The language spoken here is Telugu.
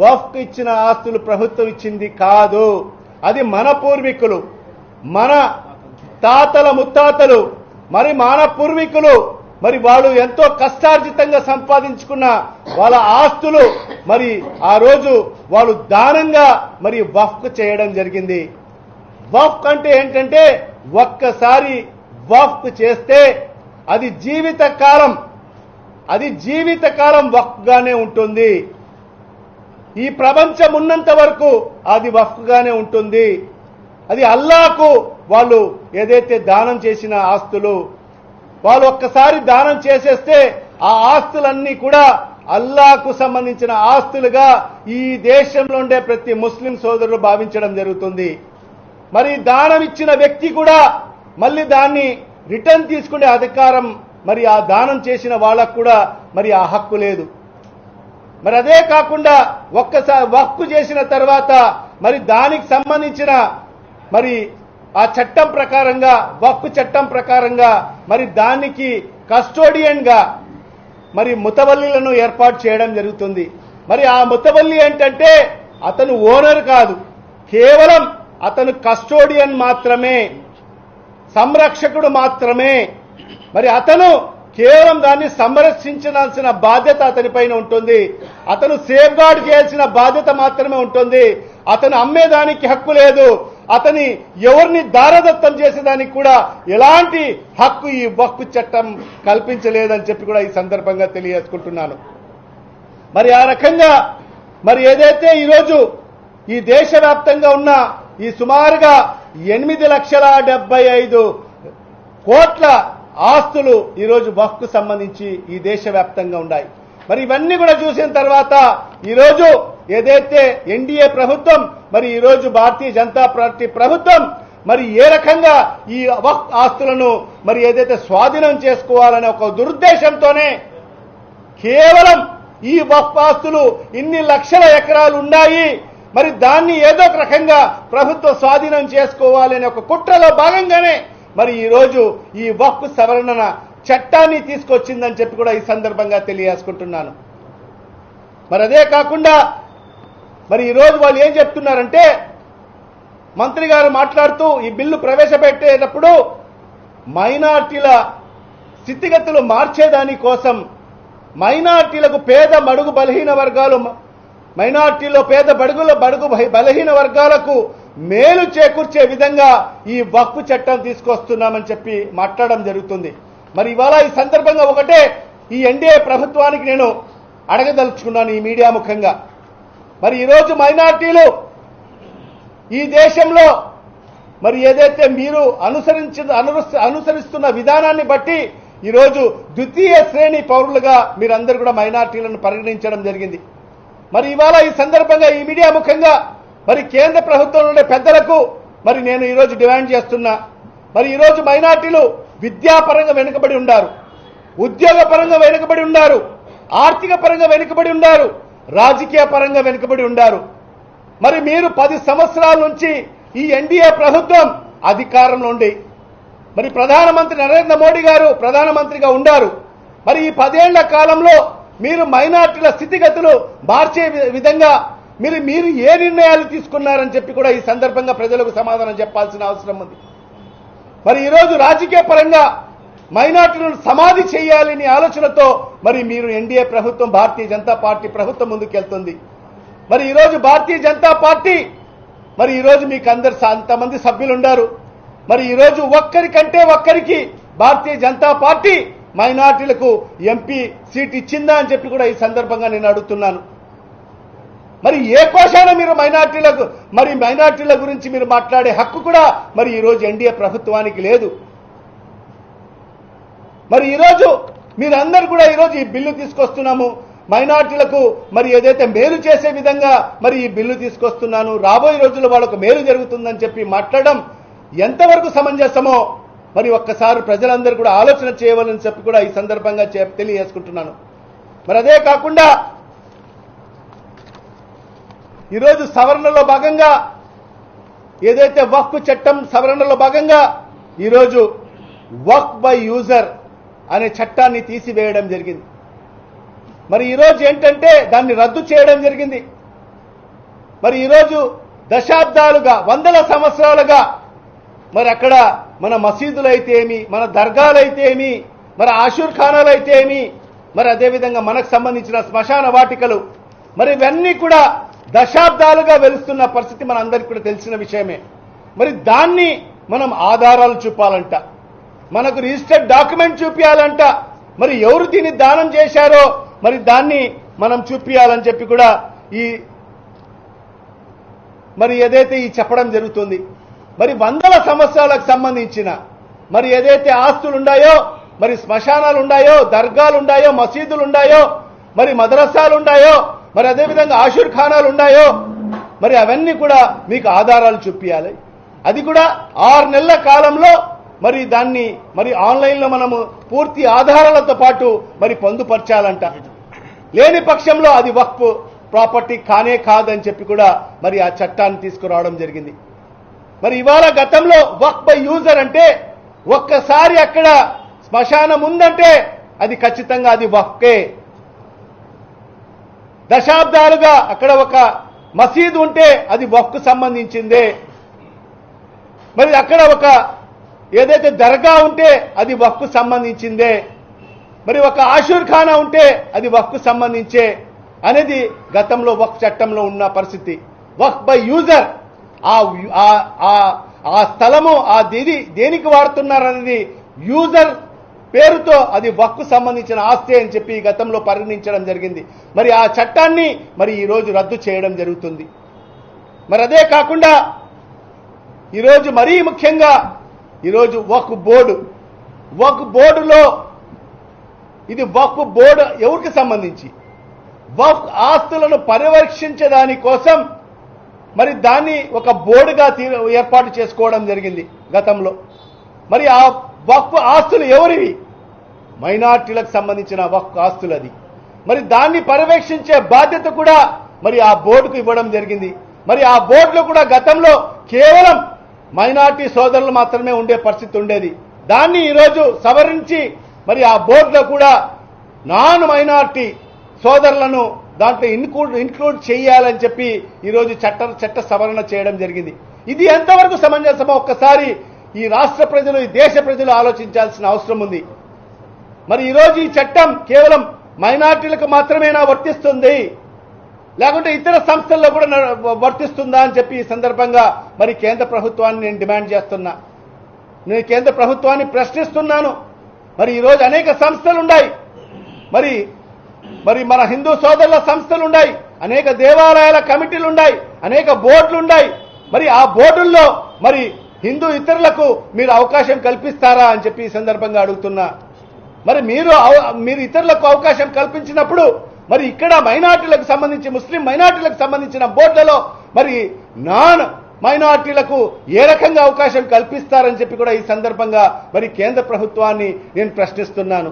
వఫ్ ఇచ్చిన ఆస్తులు ప్రభుత్వం ఇచ్చింది కాదు. అది మన పూర్వీకులు మన తాతల ముత్తాతలు మరి మన పూర్వీకులు మరి వాళ్ళు ఎంతో కష్టార్జితంగా సంపాదించుకున్న వాళ్ళ ఆస్తులు మరి ఆ రోజు వాళ్ళు దానంగా మరి వఫ్ చేయడం జరిగింది. వఫ్ అంటే ఏంటంటే ఒక్కసారి వఫ్ చేస్తే అది జీవిత కాలం అది జీవితకాలం వక్గానే వఫ్గానే ఉంటుంది. ఈ ప్రపంచం ఉన్నంత వరకు అది వఫ్గానే ఉంటుంది. అది అల్లాకు వాళ్ళు ఏదైతే దానం చేసిన ఆస్తులు వాళ్ళు ఒక్కసారి దానం చేసేస్తే ఆ ఆస్తులన్నీ కూడా అల్లాకు సంబంధించిన ఆస్తులుగా ఈ దేశంలో ఉండే ప్రతి ముస్లిం సోదరులు భావించడం జరుగుతుంది. మరి దానం ఇచ్చిన వ్యక్తి కూడా మళ్ళీ దాన్ని రిటర్న్ తీసుకునే అధికారం మరి ఆ దానం చేసిన వాళ్ళకు కూడా మరి ఆ హక్కు లేదు. మరి అదే కాకుండా ఒక్కసారి వక్కు చేసిన తర్వాత మరి దానికి సంబంధించిన మరి ఆ చట్టం ప్రకారంగా వక్కు చట్టం ప్రకారంగా మరి దానికి కస్టోడియన్గా మరి ముతవల్లిలను ఏర్పాటు చేయడం జరుగుతుంది. మరి ఆ ముతవల్లి ఏంటంటే అతను ఓనర్ కాదు. కేవలం అతను కస్టోడియన్ మాత్రమే సంరక్షకుడు మాత్రమే. మరి అతను కేవలం దాన్ని సంరక్షించాల్సిన బాధ్యత అతనిపైన ఉంటుంది. అతను సేఫ్ గార్డ్ చేయాల్సిన బాధ్యత మాత్రమే ఉంటుంది. అతను అమ్మేదానికి హక్కు లేదు. అతని ఎవరిని దారదత్తం చేసేదానికి కూడా ఎలాంటి హక్కు ఈ వక్కు చట్టం కల్పించలేదని చెప్పి కూడా ఈ సందర్భంగా తెలియజేసుకుంటున్నాను. మరి ఆ రకంగా మరి ఏదైతే ఈరోజు ఈ దేశవ్యాప్తంగా ఉన్న ఈ సుమారుగా ఎనిమిది లక్షల డెబ్బై ఐదు కోట్ల ఆస్తులు ఈరోజు వక్కు సంబంధించి ఈ దేశవ్యాప్తంగా ఉన్నాయి. మరి ఇవన్నీ కూడా చూసిన తర్వాత ఈరోజు ఏదైతే ఎన్డీఏ ప్రభుత్వం మరి ఈరోజు భారతీయ జనతా పార్టీ ప్రభుత్వం మరి ఏ రకంగా ఈ వక్ ఆస్తులను మరి ఏదైతే స్వాధీనం చేసుకోవాలనే ఒక దురుద్దేశంతోనే కేవలం ఈ వఫ్ ఆస్తులు ఇన్ని లక్షల ఎకరాలు ఉన్నాయి. మరి దాన్ని ఏదో ఒక రకంగా ప్రభుత్వం స్వాధీనం చేసుకోవాలనే ఒక కుట్రలో భాగంగానే మరి ఈ రోజు ఈ వక్ఫ్ సవరణ చట్టాన్ని తీసుకొచ్చిందని చెప్పి కూడా ఈ సందర్భంగా తెలియజేసుకుంటున్నాను. మరి అదే కాకుండా మరి ఈ రోజు వాళ్ళు ఏం చెప్తున్నారంటే మంత్రి గారు మాట్లాడుతూ ఈ బిల్లు ప్రవేశపెట్టేటప్పుడు మైనార్టీల స్థితిగతులు మార్చేదాని కోసం మైనార్టీలకు పేద మడుగు బలహీన వర్గాలు మైనార్టీలో పేద బడుగుల బడుగు బలహీన వర్గాలకు మేలు చేకూర్చే విధంగా ఈ వక్ఫ్ చట్టం తీసుకొస్తున్నామని చెప్పి మాట్లాడడం జరుగుతుంది. మరి ఇవాళ ఈ సందర్భంగా ఒకటే ఈ ఎన్డీఏ ప్రభుత్వానికి నేను అడగదలుచుకున్నాను ఈ మీడియా ముఖంగా. మరి ఈరోజు మైనార్టీలు ఈ దేశంలో మరి ఏదైతే మీరు అనుసరించిన అనుసరిస్తున్న విధానాన్ని బట్టి ఈరోజు ద్వితీయ శ్రేణి పౌరులుగా మీరందరూ కూడా మైనార్టీలను పరిగణించడం జరిగింది. మరి ఇవాళ ఈ సందర్భంగా ఈ మీడియా ముఖంగా మరి కేంద్ర ప్రభుత్వం ఉండే పెద్దలకు మరి నేను ఈరోజు డిమాండ్ చేస్తున్నా. మరి ఈరోజు మైనార్టీలు విద్యాపరంగా వెనుకబడి ఉన్నారు ఉద్యోగ పరంగా వెనుకబడి ఉన్నారు ఆర్థిక పరంగా వెనుకబడి ఉన్నారు రాజకీయ పరంగా వెనుకబడి ఉన్నారు మరి మీరు పది సంవత్సరాల నుంచి ఈ ఎన్డీఏ ప్రభుత్వం అధికారంలో ఉండి మరి ప్రధానమంత్రి నరేంద్ర మోడీ గారు ప్రధానమంత్రిగా ఉండారు. మరి ఈ పదేళ్ళ కాలంలో మీరు మైనార్టీల స్థితిగతులు మార్చే వి- విధంగా మీరు మీరు ఏ నిర్ణయాలు తీసుకున్నారని చెప్పి కూడా ఈ సందర్భంగా ప్రజలకు సమాధానం చెప్పాల్సిన అవసరం ఉంది. మరి ఈరోజు రాజకీయ పరంగా మైనార్టీలను సమాధి చేయాలని ఆలోచనతో మరి మీరు ఎన్డీఏ ప్రభుత్వం భారతీయ జనతా పార్టీ ప్రభుత్వం ముందుకెళ్తుంది. మరి ఈరోజు భారతీయ జనతా పార్టీ మరి ఈరోజు మీకు అందరు అంతమంది సభ్యులు మరి ఈరోజు ఒక్కరికంటే ఒక్కరికి భారతీయ జనతా పార్టీ మైనార్టీలకు ఎంపీ సీట్ ఇచ్చిందా అని చెప్పి కూడా ఈ సందర్భంగా నేను అడుగుతున్నాను. మరి ఏ కోశాన మీరు మైనార్టీలకు మరి మైనార్టీల గురించి మీరు మాట్లాడే హక్కు కూడా మరి ఈరోజు ఎన్డీఏ ప్రభుత్వానికి లేదు. మరి ఈరోజు మీరందరూ కూడా ఈరోజు ఈ బిల్లు తీసుకొస్తున్నాము. మైనార్టీలకు మరి ఏదైతే మేలు చేసే విధంగా మరి ఈ బిల్లు తీసుకొస్తున్నాను రాబోయే రోజుల్లో వాళ్ళకు మేలు జరుగుతుందని చెప్పి మాట్లాడడం ఎంతవరకు సమంజసమో మరి ఒక్కసారి ప్రజలందరూ కూడా ఆలోచన చేయవాలని చెప్పి కూడా ఈ సందర్భంగా తెలియజేసుకుంటున్నాను. మరి అదే కాకుండా ఈరోజు సవరణలో భాగంగా ఏదైతే వక్ఫ్ చట్టం సవరణలో భాగంగా ఈరోజు వక్ బై యూజర్ అనే చట్టాన్ని తీసివేయడం జరిగింది. మరి ఈరోజు ఏంటంటే దాన్ని రద్దు చేయడం జరిగింది. మరి ఈరోజు దశాబ్దాలుగా వందల సంవత్సరాలుగా మరి అక్కడ మన మసీదులు అయితే ఏమి మన దర్గాలు అయితే ఏమి మరి ఆషూర్ ఖానాలు అయితే ఏమి మరి అదేవిధంగా మనకు సంబంధించిన శ్మశాన వాటికలు మరి ఇవన్నీ కూడా దశాబ్దాలుగా వెలుస్తున్న పరిస్థితి మన అందరికి కూడా తెలిసిన విషయమే. మరి దాన్ని మనం ఆధారాలు చూపాలంట. మనకు రిజిస్టర్డ్ డాక్యుమెంట్ చూపించాలంట మరి ఎవరు దీన్ని దానం చేశారో మరి దాన్ని మనం చూపించాలని చెప్పి కూడా ఈ మరి ఏదైతే ఈ చెప్పడం జరుగుతుంది మరి వందల సంవత్సరాలకు సంబంధించిన మరి ఏదైతే ఆస్తులు ఉన్నాయో మరి శ్మశానాలు ఉన్నాయో దర్గాలు ఉన్నాయో మసీదులు ఉన్నాయో మరి మదరసాలు ఉన్నాయో మరి అదేవిధంగా ఆషూర్ ఖానాలు ఉన్నాయో మరి అవన్నీ కూడా మీకు ఆధారాలు చూపించాలి అది కూడా ఆరు నెలల కాలంలో మరి దాన్ని మరి ఆన్లైన్లో మనము పూర్తి ఆధారాలతో పాటు మరి పొందుపరచాలంట. లేని పక్షంలో అది వక్ఫ్ ప్రాపర్టీ కానే కాదని చెప్పి కూడా మరి ఆ చట్టాన్ని తీసుకురావడం జరిగింది. మరి ఇవాళ గతంలో వక్ బై యూజర్ అంటే ఒక్కసారి అక్కడ శ్మశానం ఉందంటే అది ఖచ్చితంగా అది వక్కే దశాబ్దాలుగా అక్కడ ఒక మసీదు ఉంటే అది వక్కు సంబంధించిందే. మరి అక్కడ ఒక ఏదైతే దర్గా ఉంటే అది వక్కు సంబంధించిందే. మరి ఒక ఆషూర్ఖానా ఉంటే అది వక్కు సంబంధించే అనేది గతంలో వక్ చట్టంలో ఉన్న పరిస్థితి. వక్ బై యూజర్ ఆ ఆ- ఆ స్థలము ఆ దేది దేనికి వాడుతున్నారు అనేది యూజర్ పేరుతో అది వక్కు సంబంధించిన ఆస్తి అని చెప్పి గతంలో పరిగణించడం జరిగింది. మరి ఆ చట్టాన్ని మరి ఈరోజు రద్దు చేయడం జరుగుతుంది. మరి అదే కాకుండా ఈరోజు మరీ ముఖ్యంగా ఈరోజు వక్ బోర్డు. వక్ బోర్డులో ఇది వక్ బోర్డు ఎవరికి సంబంధించి? వక్ ఆస్తులను పర్యవేక్షించడాని కోసం మరి దాన్ని ఒక బోర్డుగా తీ- ఏర్పాటు చేసుకోవడం జరిగింది గతంలో. మరి ఆ వక్ఫ్ ఆస్తులు ఎవరివి? మైనార్టీలకు సంబంధించిన వక్ఫ్ ఆస్తులు అది మరి దాన్ని పర్యవేక్షించే బాధ్యత కూడా మరి ఆ బోర్డుకు ఇవ్వడం జరిగింది. మరి ఆ బోర్డులో కూడా గతంలో కేవలం మైనార్టీ సోదరులు మాత్రమే ఉండే పరిస్థితి ఉండేది. దాన్ని ఈరోజు సవరించి మరి ఆ బోర్డులో కూడా నాన్ మైనార్టీ సోదరులను దాంట్లో ఇన్క్లూడ్ ఇన్క్లూడ్ చేయాలని చెప్పి ఈరోజు చట్ట చట్ట సవరణ చేయడం జరిగింది. ఇది ఎంతవరకు సమంజసమో ఒక్కసారి ఈ రాష్ట్ర ప్రజలు ఈ దేశ ప్రజలు ఆలోచించాల్సిన అవసరం ఉంది. మరి ఈరోజు ఈ చట్టం కేవలం మైనార్టీలకు మాత్రమేనా వర్తిస్తుంది? లేకుంటే ఇతర సంస్థల్లో కూడా వర్తిస్తుందా అని చెప్పి ఈ సందర్భంగా మరి కేంద్ర ప్రభుత్వాన్ని నేను డిమాండ్ చేస్తున్నా. నేను కేంద్ర ప్రభుత్వాన్ని ప్రశ్నిస్తున్నాను. మరి ఈరోజు అనేక సంస్థలు ఉన్నాయి మరి మరి మన హిందూ సోదరుల సంస్థలు ఉన్నాయి అనేక దేవాలయాల కమిటీలు ఉన్నాయి అనేక బోర్డులు ఉన్నాయి మరి ఆ బోర్డుల్లో మరి హిందూ ఇతరులకు మీరు అవకాశం కల్పిస్తారా అని చెప్పి ఈ సందర్భంగా అడుగుతున్నా. మరి మీరు అవ- మీరు ఇతరులకు అవకాశం కల్పించినప్పుడు మరి ఇక్కడ మైనార్టీలకు సంబంధించి ముస్లిం మైనార్టీలకు సంబంధించిన బోర్డులలో మరి నాన్ మైనార్టీలకు ఏ రకంగా అవకాశం కల్పిస్తారని చెప్పి కూడా ఈ సందర్భంగా మరి కేంద్ర ప్రభుత్వాన్ని నేను ప్రశ్నిస్తున్నాను.